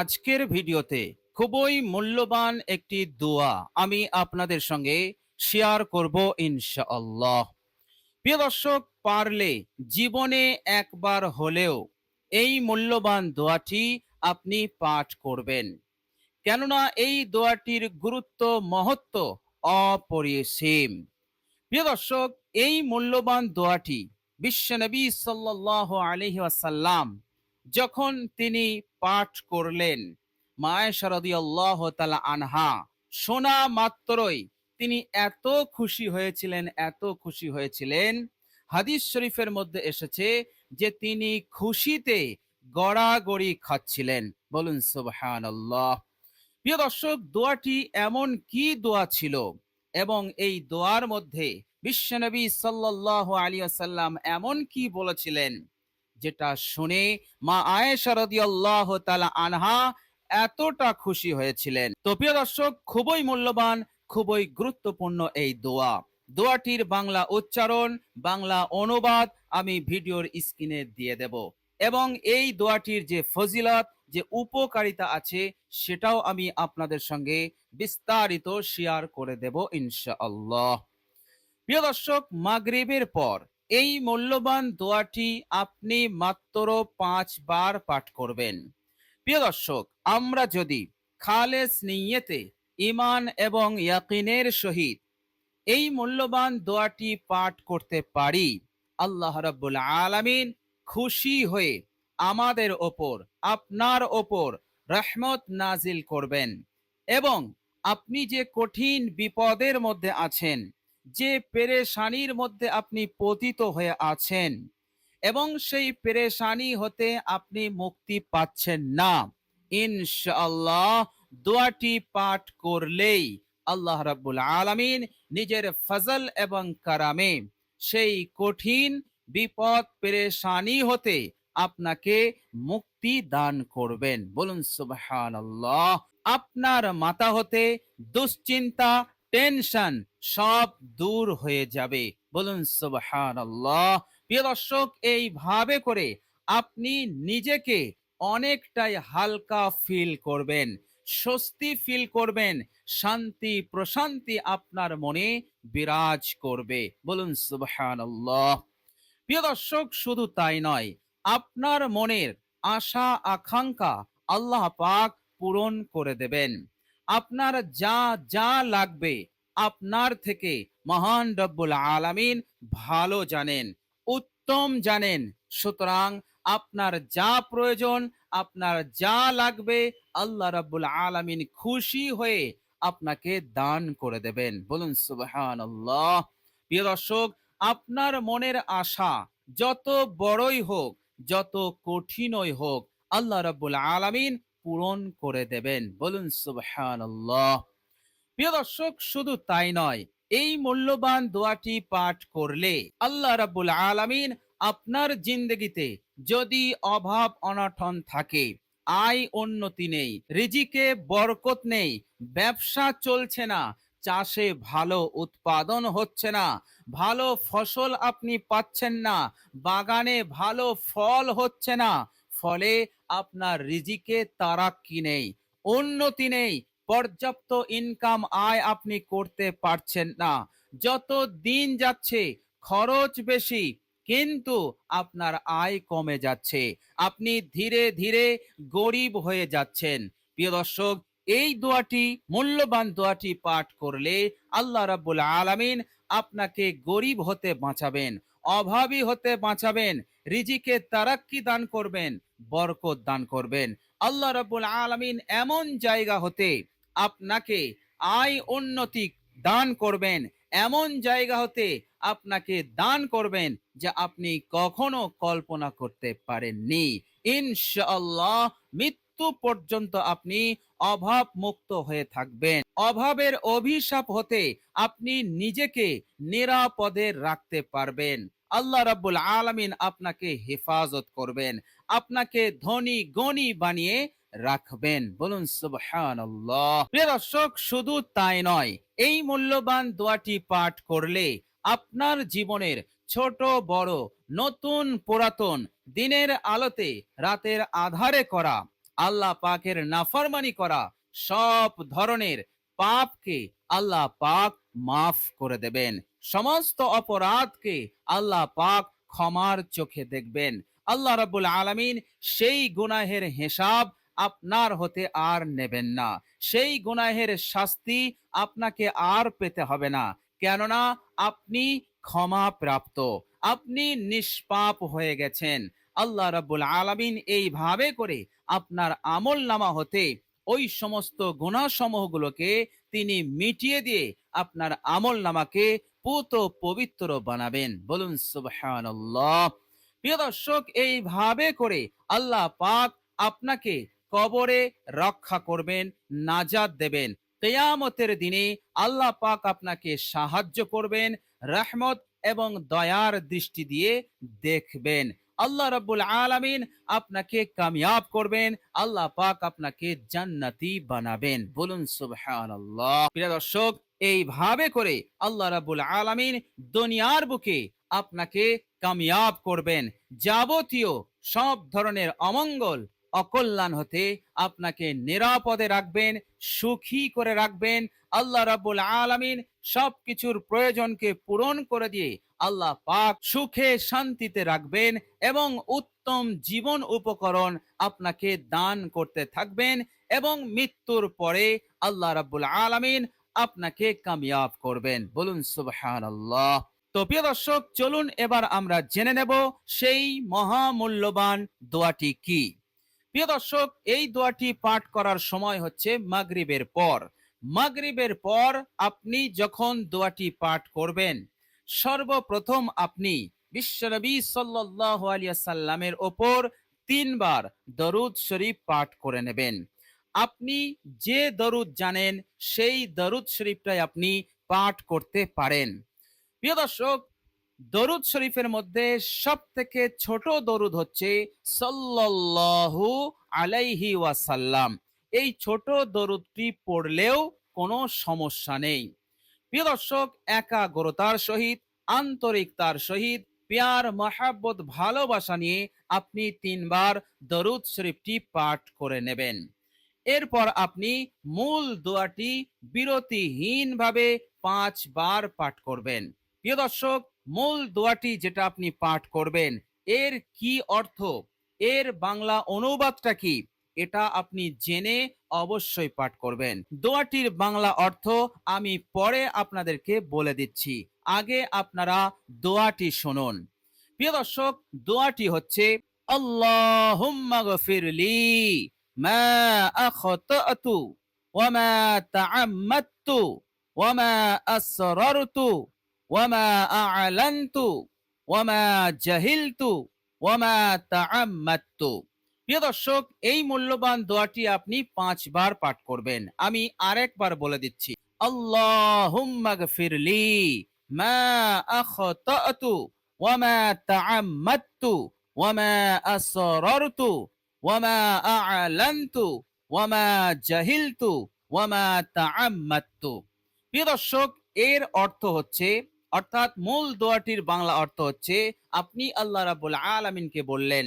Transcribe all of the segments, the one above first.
আজকের ভিডিওতে খুবই মূল্যবান একটি দোয়া আমি আপনাদের সঙ্গে শেয়ার করব ইনশাআল্লাহ। প্রিয় দর্শক, পারলে জীবনে একবার হলেও এই মূল্যবান দোয়াটি আপনি পাঠ করবেন। কেননা এই দোয়াটির গুরুত্ব, মহত্ব অপরিসীম। প্রিয় দর্শক, এই মূল্যবান দোয়াটি বিশ্বনবী সাল্লাহ আলহি আসাল্লাম যখন তিনি পাঠ করলেন। মায়েশারদি আল্লাহ তালা আনহা, শোনা মাত্রই তিনি এত খুশি হয়েছিলেন, এত খুশি হয়েছিলেন। হাদিস শরীফের মধ্যে এসেছে যে তিনি খুশিতে গড়াগড়ি খাচ্ছিলেন। বলুন সুবহান আল্লাহ প্রিয় দর্শক, দোয়াটি এমন কি দোয়া ছিল? এবং এই দোয়ার মধ্যে বিশ্বনবী সাল্লাহ আলী সাল্লাম এমন কি বলেছিলেন? যেটা শুনে মা আয়েশা রাদিয়াল্লাহু আনহা এতটা খুশি হয়েছিলেন। তো প্রিয় দর্শক, খুবই মূল্যবান, খুবই গুরুত্বপূর্ণ এই দোয়া। দোয়াটির বাংলা উচ্চারণ, বাংলা অনুবাদ আমি ভিডিওর স্ক্রিনে দিয়ে দেব। এবং এই দোয়াটির যে ফজিলত, যে উপকারিতা আছে, সেটাও আমি আপনাদের সঙ্গে বিস্তারিত শেয়ার করে দেব ইনশাআল্লাহ। প্রিয় দর্শক, মাগরিবের পর এই মূল্যবান দোয়াটি আপনি মাত্র পাঁচবার পাঠ করবেন। প্রিয় দর্শক, আমরা যদি খালেস নিয়তে ইমান এবং ইয়াকিনের সহিত এই মূল্যবান দোয়াটি পাঠ করতে পারি, আল্লাহ রাব্বুল আলামিন খুশি হয়ে আমাদের ওপর, আপনার ওপর রহমত নাজিল করবেন এবং আপনি যে কঠিন বিপদের মধ্যে আছেন যে পেরেশানির মধ্যে আপনি পতিত হয়ে আছেন এবং সেই পেরেশানি হতে আপনি মুক্তি পাচ্ছেন না। ইনশাআল্লাহ দোয়াটি পাঠ করলেই আল্লাহ রাব্বুল আলামিন নিজের ফজল এবং কারামে সেই কঠিন বিপদ, পেরেশানি হতে আপনাকে মুক্তি দান করবেন। বলুন সুবহানাল্লাহ। আপনার মাথা হতে দুশ্চিন্তা টেনশন সব দূর হয়ে যাবে। বলুন, সুবহানাল্লাহ। প্রিয় দর্শক, এইভাবে করে আপনি নিজেকে অনেকটাই হালকা ফিল করবেন, স্বস্তি ফিল করবেন, শান্তি, প্রশান্তি আপনার মনে বিরাজ করবে। বলুন, সুবহানাল্লাহ। প্রিয় দর্শক, শুধু তাই নয়, আপনার মনের আশা, আকাঙ্ক্ষা আল্লাহ পাক পূরণ করে দেবেন। আপনার যা যা লাগবে আপনার থেকে মহান রব্বুল আলামিন ভালো জানেন, উত্তম জানেন। সুতরাং আপনার যা প্রয়োজন, আপনার যা লাগবে আল্লাহ রাব্বুল আলামিন খুশি হয়ে আপনাকে দান করে দেবেন। বলুন সুবহান আল্লাহ প্রিয় দর্শক, আপনার মনের আশা যত বড়ই হোক, যত কঠিনই হোক, আল্লাহ রাব্বুল আলামিন পূরণ করে দেবেন। বলুন সুবহান প্রিয় দর্শক, শুধু তাই নয়, এই মূল্যবান দোয়াটি পাঠ করলে আল্লাহ রাব্বুল আলামিন আপনার জিন্দগিতে যদি অভাব অনটন থাকে, আয় উন্নতি নেই, রিজিকে বরকত নেই, ব্যবসা চলছে না, চাষে ভালো উৎপাদন হচ্ছে না, ভালো ফসল আপনি পাচ্ছেন না, বাগানে ভালো ফল হচ্ছে না, ফলে আপনার রিজিকে তারাক্কি নেই উন্নতি নেই, পর্যাপ্ত ইনকাম আয় আপনি করতে পারছেন না। যত দিন যাচ্ছে, খরচ বেশি, কিন্তু আপনার আয় কমে যাচ্ছে। আপনি ধীরে ধীরে গরিব হয়ে যাচ্ছেন। প্রিয় দর্শক, এই দোয়াটি, মূল্যবান দোয়াটি পাঠ করলে আল্লাহ রাব্বুল আলামিন আপনাকে গরিব হতে বাঁচাবেন। অভাবী হতে বাঁচাবেন, রিজিকে তারাক্কি দান করবেন, বরকত দান করবেন। আল্লাহ রাব্বুল আলামিন এমন জায়গা হতে আপনাকে আয় উন্নতি দান করবেন, এমন জায়গা হতে আপনাকে দান করবেন যা আপনি কখনো কল্পনা করতে পারেননি। ইনশাআল্লাহ মৃত্যু পর্যন্ত আপনি অভাব মুক্ত হয়ে থাকবেন। অভাবের অভিশাপ হতে আপনি নিজেকে নিরাপদে রাখতে পারবেন। আল্লাহ রাব্বুল আলামিন আপনাকে হেফাজত করবেন, আপনাকে ধনী গণী বানিয়ে রাখবেন। বলুন প্রিয় দর্শক, শুধু তাই নয়, এই মূল্যবান দোয়াটি পাঠ করলে আপনার জীবনের ছোট, বড়, নতুন, পুরাতন দিনের আলোতে রাতের আধারে করা, আল্লাহ পাকের নাফরমানি করা সব ধরনের পাপকে আল্লাহ পাক মাফ করে দেবেন। সমস্ত অপরাধকে আল্লাহ পাক ক্ষমার চোখে দেখবেন। আল্লাহ রাব্বুল আলামিন সেই গুনাহের হিসাব আপনার হতে আর নেবেন না। সেই গুনাহের শাস্তি আপনাকে আর পেতে হবে না। কেননা আপনি ক্ষমা প্রাপ্ত আপনি নিষ্পাপ হয়ে গেছেন। আল্লাহ রাব্বুল আলামিন এইভাবে করে আপনার আমল নামা হতে ওই সমস্ত গুণাসমূহগুলোকে তিনি মিটিয়ে দিয়ে আপনার আমল নামাকে পুত পবিত্র বানাবেন। বলুন, সুবহানাল্লাহ। প্রিয় দর্শক, এইভাবে করে আল্লাহ পাক আপনাকে কবরে রক্ষা করবেন নাজাদ দেবেন। কেয়ামতের দিনে আল্লাহ পাক আপনাকে সাহায্য করবেন, রহমত এবং দয়ার দৃষ্টি দিয়ে দেখবেন। আল্লাহ রাব্বুল আলামিন আপনাকে কামিয়াব করবেন, আল্লাহ পাক আপনাকে জান্নাতি বানাবেন। বলুন সুবহানাল্লাহ। প্রিয় দর্শক, এইভাবে করে আল্লাহ রাব্বুল আলামিন দুনিয়ার বুকে আপনাকে কামিয়াব করবেন। যাবতীয় সব ধরনের অমঙ্গল, অকল্যাণ হতে আপনাকে নিরাপদে রাখবেন, সুখী করে রাখবেন। আল্লাহ রাব্বুল আলামিন সবকিছুর প্রয়োজনকে পূরণ করে দিয়ে আল্লাহ পাক সুখে শান্তিতে রাখবেন এবং উত্তম জীবন উপকরণ আপনাকে দান করতে থাকবেন এবং মৃত্যুর পরে আল্লাহ রাব্বুল আলামিন আপনাকে কামিয়াব করবেন। বলুন, সুবহানাল্লাহ। তো প্রিয় দর্শক, চলুন এবার আমরা জেনে নেব সেই মহামূল্যবান দোয়াটি কি। প্রিয় দর্শক, এই দোয়াটি পাঠ করার সময় হচ্ছে মাগরিবের পর। মাগরিবের পর আপনি যখন দোয়াটি পাঠ করবেন সর্বপ্রথম আপনি বিশ্বনবী সাল্লাল্লাহু আলাইহি সাল্লামের ওপর তিনবার দরুদ শরীফ পাঠ করে নেবেন। আপনি যে দরুদ জানেন, সেই দরুদ শরীফটাই আপনি পাঠ করতে পারেন। প্রিয় দর্শক, দরুদ শরীফের মধ্যে সব থেকে ছোট দরুদ হচ্ছে সাল্লাল্লাহু আলাইহি ওয়াসাল্লাম। এই ছোট দরুদটি পড়লেও কোনো সমস্যা নেই। প্রিয় দর্শক, একাগ্রতার সহিত আন্তরিকতার সহিত, পেয়ার, মহাব্বত, ভালোবাসা নিয়ে আপনি তিনবার দরুদ শরীফটি পাঠ করে নেবেন। এরপর আপনি মূল দোয়াটি বিরতিহীনভাবে পাঁচবার পাঠ করবেন। প্রিয় দর্শক, মূল দোয়াটি যেটা আপনি পাঠ করবেন, এর কি অর্থ? এর বাংলা অনুবাদটা কি? এটা আপনি জেনে অবশ্যই পাঠ করবেন। দোয়াটির বাংলা অর্থ আমি পরে আপনাদেরকে বলে দিচ্ছি। আগে আপনারা দোয়াটি শুনুন। প্রিয় দর্শক, দোয়াটি হচ্ছে, আল্লাহুম্মা গফিরলি মা প্রিয় দর্শক, এই মূল্যবান দোয়াটি আপনি পাঁচবার পাঠ করবেন। আমি আরেকবার বলে দিচ্ছি, আল্লাহুম্মা মা আখতাতু ওয়া মা তাআম্মাতু ওয়া মা আসরারতু ওয়া মা ওয়া মা জাহিলতু ওয়া মা তাআম্মাতু। প্রিয় দর্শক, এর অর্থ হচ্ছে, অর্থাৎ মূল দোয়াটির বাংলা অর্থ হচ্ছে, আপনি আল্লাহ রাব্বুল আলামিনকে বললেন,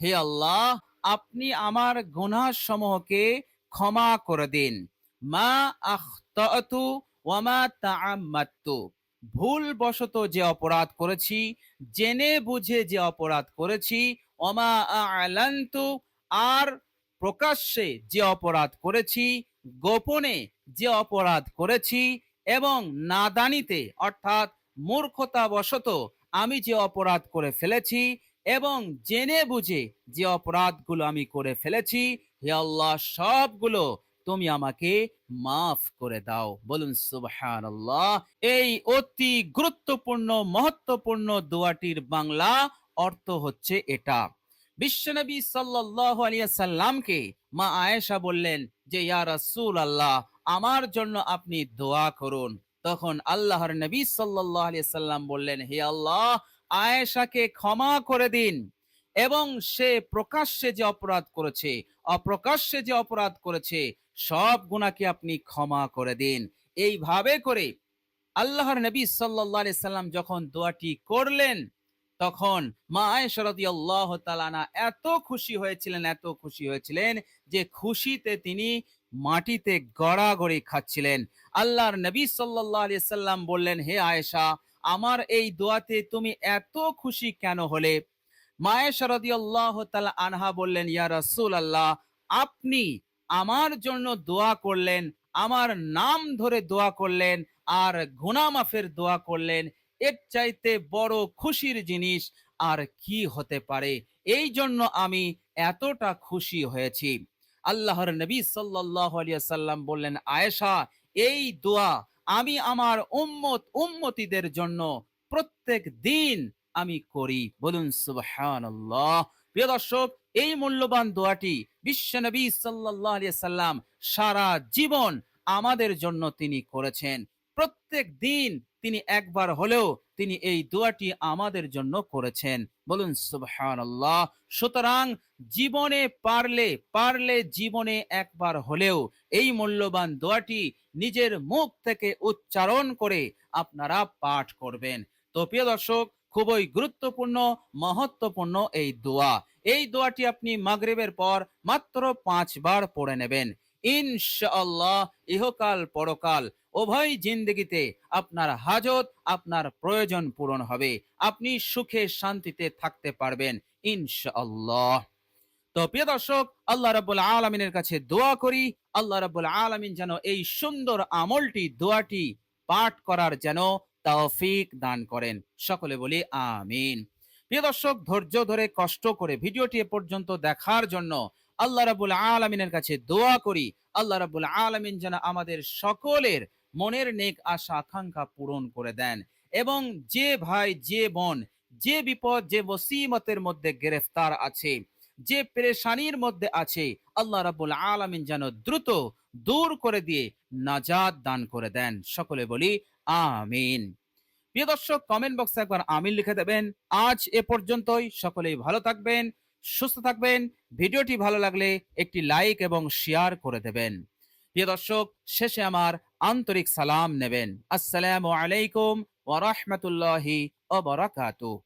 হে আল্লাহ আপনি আমার গুনাহ সমূহকে ক্ষমা করে দিন। মা আখতাতু ওয়া মা তাআম্মাতু। ভুল বশত যে অপরাধ করেছি, জেনে বুঝে যে অপরাধ করেছি ওমা আলান্তু। আর প্রকাশ্যে যে অপরাধ করেছি, গোপনে যে অপরাধ করেছি এবং নাদানিতে, অর্থাৎ মূর্খতা বশত আমি যে অপরাধ করে ফেলেছি এবং জেনে বুঝে যে অপরাধগুলো আমি করে ফেলেছি, হে আল্লাহ, সবগুলো তুমি আমাকে মাফ করে দাও। বলুন, সুবহানাল্লাহ। এই অতি গুরুত্বপূর্ণ, মহত্বপূর্ণ দোয়াটির বাংলা অর্থ হচ্ছে এটা। বিশ্বনবী আলাইহি সাল্লামকে মা আয়েশা বললেন যে, ইয়া রাসূল আল্লাহ আমার জন্য আপনি দোয়া করুন। তখন আল্লাহর নবী সাল্লাল্লাহু আলাইহি সাল্লাম বললেন, হে আল্লাহ আয়েশাকে ক্ষমা করে দিন এবং সে প্রকাশ্যে যে অপরাধ করেছে, অপ্রকাশ্যে যে অপরাধ করেছে, সব গুণাকে আপনি ক্ষমা করে দিন। এইভাবে করে আল্লাহর নবী সাল্লাল্লাহু সাল্লাম যখন দোয়াটি করলেন, তখন মা আয়েশা রাদিয়াল্লাহু তাআলা আনহা এত খুশি হয়েছিলেন, এত খুশি হয়েছিলেন যে খুশিতে তিনি মাটিতে গড়াগড়ি খাচ্ছিলেন। আল্লাহর নবী আলাইহি সাল্লাম বললেন, হে আয়েশা আমার এই দোয়াতে তুমি এত খুশি কেন হলে? মায়েশা রাদিয়াল্লাহু তাআলা আনহা বললেন, ইয়া রাসূলুল্লাহ, আপনি আমার জন্য দোয়া করলেন, আমার নাম ধরে দোয়া করলেন আর মাফের দোয়া করলেন। এর চাইতে বড় খুশির জিনিস আর কি হতে পারে? এই জন্য আমি এতটা খুশি হয়েছি। আল্লাহর নবী সাল্লাল্লাহু আলাইহি সাল্লাম বললেন, আয়েশা, এই দোয়া আমি আমার উম্মত উম্মতিদের জন্য প্রত্যেক দিন আমি করি। বলুন সুবহান প্রিয় দর্শক, এই মূল্যবান দোয়াটি বিশ্বনবী নবী সাল্লাম সারা জীবন আমাদের জন্য তিনি করেছেন। প্রত্যেক দিন তিনি একবার হলেও তিনি এই দোয়াটি আমাদের জন্য করেছেন। বলুন, সুবহানাল্লাহ। সুতরাং জীবনে পারলে পারলে জীবনে একবার হলেও এই মূল্যবান দোয়াটি নিজের মুখ থেকে উচ্চারণ করে আপনারা পাঠ করবেন। তো প্রিয় দর্শক, খুবই গুরুত্বপূর্ণ, মহত্বপূর্ণ এই দোয়া। এই দোয়াটি আপনি মাগরেবের পর মাত্র পাঁচবার পড়ে নেবেন। ইনশাআল্লাহ, ইহকাল পরকাল, উভয় জিন্দগিতে আপনার হাজত, আপনার প্রয়োজন পূরণ হবে। আপনি সুখে শান্তিতে থাকতে পারবেন, ইনশাআল্লাহ। তো প্রিয় দর্শক, আল্লাহ রাব্বুল আলামিনের কাছে দোয়া করি, আল্লাহ রাব্বুল আলামিন যেন এই সুন্দর আমলটি, দোয়াটি পাঠ করার যেন তৌফিক দান করেন। সকলে বলি আমিন। প্রিয় দর্শক, ধৈর্য ধরে, কষ্ট করে ভিডিওটি এ পর্যন্ত দেখার জন্য আল্লাহ রাব্বুল আলামিনের কাছে দোয়া করি। আল্লাহ রাব্বুল আলামিন যেন আমাদের সকলের মনের নেক আশা, আকাঙ্ক্ষা পূরণ করে দেন এবং যে ভাই, যে বোন, যে বিপদ, যে মুসিবতের মধ্যে গ্রেফতার আছে, যে পেরেশানির মধ্যে আছে, আল্লাহ রাব্বুল আলামিন যেন দ্রুত দূর করে দিয়ে নাজাদ দান করে দেন। সকলে বলি, আমিন। প্রিয় দর্শক কমেন্ট বক্সে একবার আমিন লিখে দেবেন। আজ এ পর্যন্তই। সকলেই ভালো থাকবেন, সুস্থ থাকবেন। ভিডিওটি ভালো লাগলে একটি লাইক এবং শেয়ার করে দেবেন। প্রিয় দর্শক, শেষে আমার আন্তরিক সালাম নেবেন। আসসালামু আলাইকুম ওয়া বারাকাতুহু।